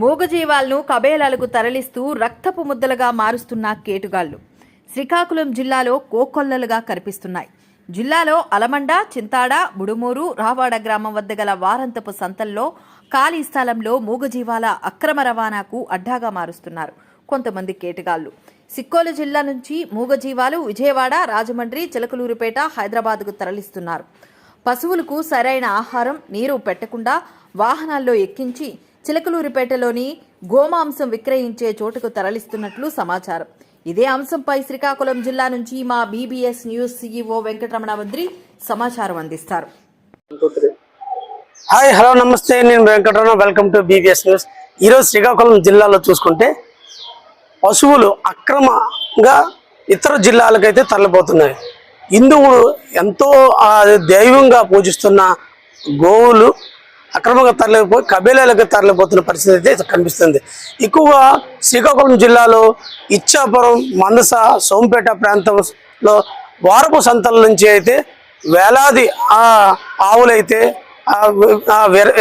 మూగజీవాలను కబేలాలకు తరలిస్తూ రక్తపు ముద్దలుగా మారుస్తున్న కేటుగాళ్ళు శ్రీకాకుళం జిల్లాలో కోకొల్లలుగా కనిపిస్తున్నాయి. జిల్లాలో అలమండ చింతాడ బుడుమూరు రావాడ గ్రామం వద్ద గల వారంతపు సంతల్లో ఖాళీ స్థలంలో మూగజీవాల అక్రమ రవాణాకు అడ్డాగా మారుస్తున్నారు కొంతమంది కేటగాళ్ళు సిక్కోలు జిల్లా నుంచి మూగజీవాలు విజయవాడ రాజమండ్రి చిలకలూరుపేట హైదరాబాద్కు తరలిస్తున్నారు. పశువులకు సరైన ఆహారం నీరు పెట్టకుండా వాహనాల్లో ఎక్కించి చిలకలూరిపేటలోని గోమాంసం విక్రయించే చోటుకు తరలిస్తున్నట్లు సమాచారం. ఇదే అంశంపై శ్రీకాకుళం జిల్లా నుంచి మా బీబీఎస్ న్యూస్ సీఈఓ వెంకటరమణ మంత్రి సమాచారం అందిస్తారు. హాయ్ హలో నమస్తే. నేను Venkataramana. Welcome to BBS news ఈరోజు శ్రీకాకుళం జిల్లాలో చూసుకుంటే పశువులు అక్రమంగా ఇతర జిల్లాలకైతే తరలిపోతున్నాయి. హిందువులు ఎంతో దైవంగా పూజిస్తున్న గోవులు అక్రమంగా తరలిపోయి కబేలాలకు తరలిపోతున్న పరిస్థితి అయితే కనిపిస్తుంది. ఎక్కువగా శ్రీకాకుళం జిల్లాలో ఇచ్చాపురం మందస సోంపేట ప్రాంతంలో వారపు సంతల నుంచి అయితే వేలాది ఆ ఆవులైతే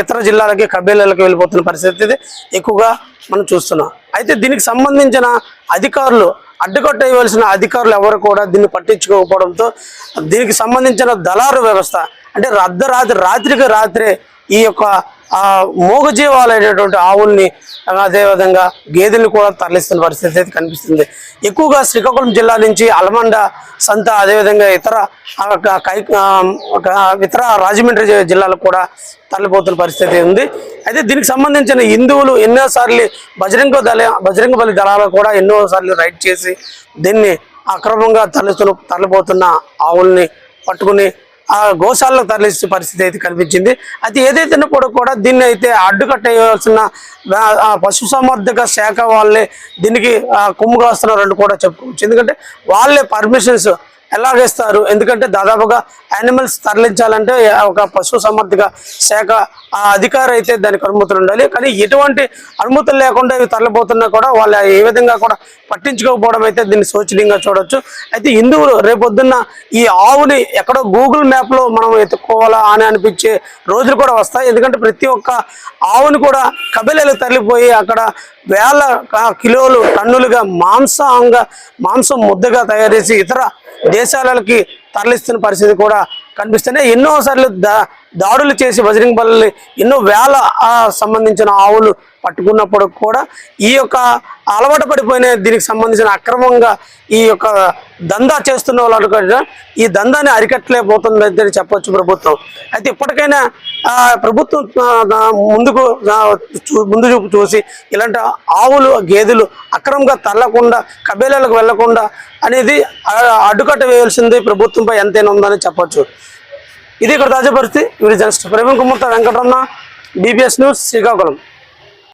ఇతర జిల్లాలకి కబేలాలకి వెళ్ళిపోతున్న పరిస్థితి అయితే ఎక్కువగా మనం చూస్తున్నాం. అయితే దీనికి సంబంధించిన అధికారులు అడ్డుకట్టేయవలసిన అధికారులు ఎవరు కూడా దీన్ని పట్టించుకోకపోవడంతో దీనికి సంబంధించిన దళారు వ్యవస్థ అంటే అర్ధరాత్రి రాత్రికి రాత్రే ఈ యొక్క మూగజీవాలైనటువంటి ఆవుల్ని అదేవిధంగా గేదెలు కూడా తరలిస్తున్న పరిస్థితి అయితే కనిపిస్తుంది. ఎక్కువగా శ్రీకాకుళం జిల్లా నుంచి అలమండ సంత అదేవిధంగా ఇతర ఆ, కై ఒక ఇతర రాజమండ్రి జిల్లాలకు కూడా తరలిపోతున్న పరిస్థితి ఉంది. అయితే దీనికి సంబంధించిన హిందువులు ఎన్నోసార్లు బజరంగ దళ బజరంగ బలి దళాలు కూడా ఎన్నోసార్లు రైడ్ చేసి దీన్ని అక్రమంగా తరలిస్తు తరలిపోతున్న ఆవుల్ని పట్టుకుని ఆ గోశాలకు తరలించే పరిస్థితి అయితే కనిపించింది. అయితే ఏదైతే కూడా కూడా దీన్ని అయితే అడ్డుకట్టేయవలసిన పశుసంవర్ధక శాఖ వాళ్ళే దీనికి ఆ, కొమ్ము కాస్తున్నారు కూడా చెప్పుకోవచ్చు. ఎందుకంటే వాళ్ళే పర్మిషన్స్ ఎలా వేస్తారు? ఎందుకంటే దాదాపుగా యానిమల్స్ తరలించాలంటే ఒక పశు సమర్థక శాఖ ఆ అధికారి అయితే దానికి అనుమతులు ఉండాలి. కానీ ఎటువంటి అనుమతులు లేకుండా ఇవి తరలిపోతున్నా కూడా వాళ్ళు ఏ విధంగా కూడా పట్టించుకోకపోవడం అయితే దీన్ని శోచనీయంగా చూడొచ్చు. అయితే హిందువులు రేపొద్దున్న ఈ ఆవుని ఎక్కడో గూగుల్ మ్యాప్లో మనం ఎత్తుకోవాలా అని అనిపించే రోజులు కూడా వస్తాయి. ఎందుకంటే ప్రతి ఒక్క ఆవుని కూడా కబిలలు తరలిపోయి అక్కడ వేల కిలోలు టన్నులుగా మాంసంగా మాంసం ముద్దగా తయారు చేసి ఇతర దేశాలకి తరలిస్తున్న పరిస్థితి కూడా కనిపిస్తున్నాయి ఎన్నోసార్లు దా దాడులు చేసి బజరింగ్ బల్లి ఎన్నో వేల సంబంధించిన ఆవులు పట్టుకున్నప్పుడు కూడా ఈ యొక్క అలవాటు పడిపోయిన దీనికి సంబంధించిన అక్రమంగా ఈ యొక్క దందా చేస్తున్న వాళ్ళు కూడా ఈ దందాన్ని అరికట్టలేకపోతుంది చెప్పొచ్చు ప్రభుత్వం. అయితే ఇప్పటికైనా ఆ, ప్రభుత్వం ముందుకు చూ- ముందు చూపు చూసి ఇలాంటి ఆవులు గేదెలు అక్రమంగా తరలకుండా కబేలాలకు వెళ్ళకుండా అనేది అడ్డుకట్ట వేయాల్సింది ప్రభుత్వంపై ఎంతైనా ఉందని చెప్పొచ్చు. ఇది ఇక్కడ తాజా పరిస్థితి. వీరి just Praveen Kumar Venkataramana BBS news Srikakulam.